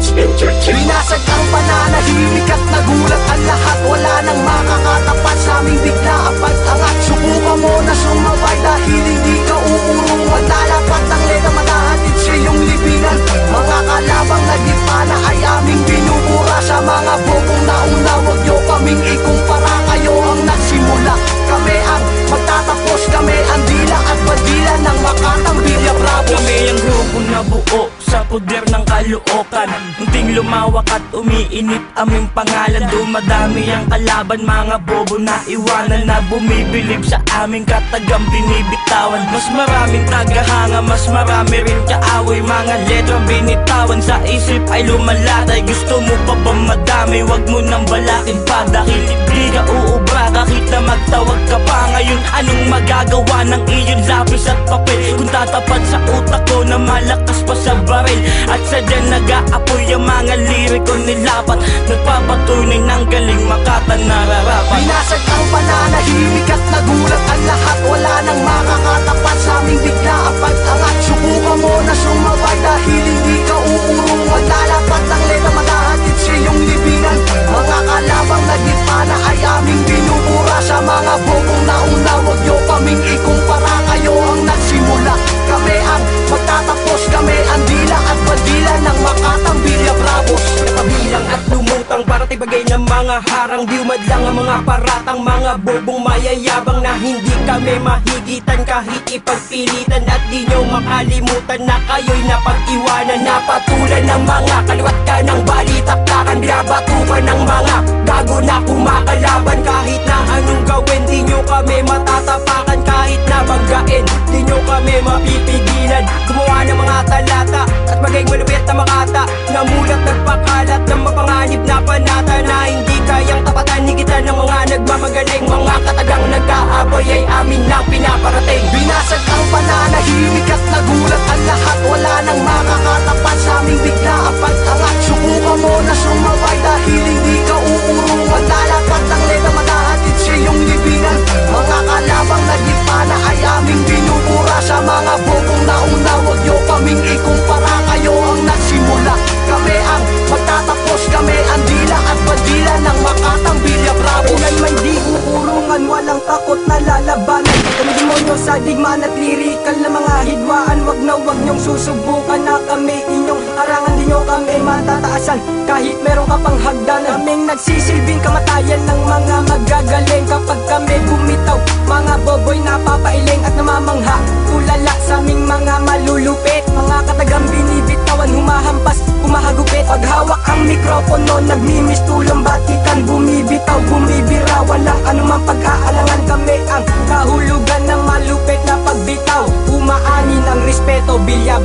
Binasag ang pananahimik at nagulat kagubatan Unting lumawak at umiinit aming pangalan Dumadami ang kalaban. Mga bobo na iwanan Na bumibilib sa aming katagang binibitawan. Mas maraming tagahanga, mas marami rin kaaway. Mga letrang binitawan sa isip ay lumalatay. Gusto mo pa ba madami, wag mo nang balakin pa. Dahil di ka uubra kahit na magtawag ka pa. Ngayon anong magagawa ng iyong lapis at papel? Kung tatapat sa utak ko na malakas pa sa baril At sadya nag-aapoy ang mga liriko nilapat Nagpapatunay ng galing makata nararapat. Binasag ang pananahimik at nagulat ang lahat. Wala nang makakatapat mga harang Di umadlang ang mga paratang Mga bobong mayayabang na hindi kami mahigitan Kahit ipagpilitan at di nyo makalimutan Na kayo'y napag-iwanan Napatulan ng mga kaliwat ka ng balitaktakan. Binabatukan ng mga bago na kumakalaban. Kahit na anong gawin di nyo kami matatapakan. Kahit na banggain di nyo kami mapipigilan. Gumawa ng mga talata sa digmaan at lirikal na mga hidwaan Wag na wag niyong susubukan na kami inyong harangan Di niyo kami matataasan kahit meron ka pang hagdanan. Kaming nagsisilbing kamatayan ng mga magagaling Kapag kami bumitaw,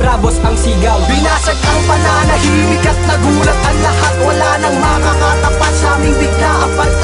Grabos ang sigaw. Binasag ang pananahimik at nagulat ang lahat. Wala nang makakatapat sa aming bigla Apat